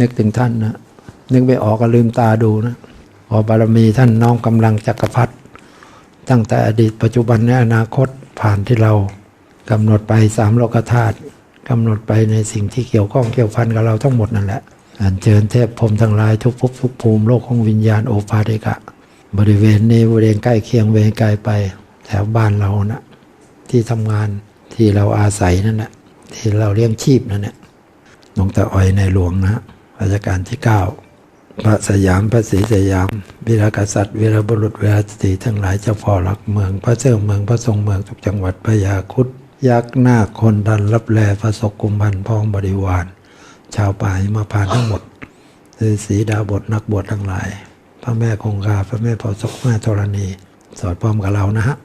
นึกถึงท่านนะนึกไม่ออกก็ลืมตาดูนะพอบารมีท่านน้อมกำลังจักรพรรดิตั้งแต่อดีตปัจจุบันและอนาคตผ่านที่เรากำหนดไปสามโลกธาตุกำหนดไปในสิ่งที่เกี่ยวข้องเกี่ยวพันกับเราทั้งหมดนั่นแหละอันเชิญเทพพรมทั้งหลายทุกภพทุกภูมิโลกของวิญญาณโอภาเดกะ บริเวณนี้บริเวณใกล้เคียงเวรไกลไปแถวบ้านเรานะที่ทำงานที่เราอาศัยนั่นแหละที่เราเลี้ยงชีพนั่นแหละหลวงตาอ้อยในหลวงนะ รัชกาลที่ 9 พระสยามพระศรีสยาม วีรกษัตริย์วีรบุรุษวีรสตรีทั้งหลายเจ้าพ่อหลักเมือง พระเจ้าเมืองพระทรงเมืองทุกจังหวัดพระยาคุดยักษ์หน้าคคนดันรับแลพระศกกุมพันธ์พ้องบริวาร ชาวป่าหิมาพานทั้งหมดฤาษีดาบทนักบวชทั้งหลาย พระแม่คงคาพระแม่พอศกแม่ธรณี สอดพร้อมกับเรานะฮะ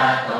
gato.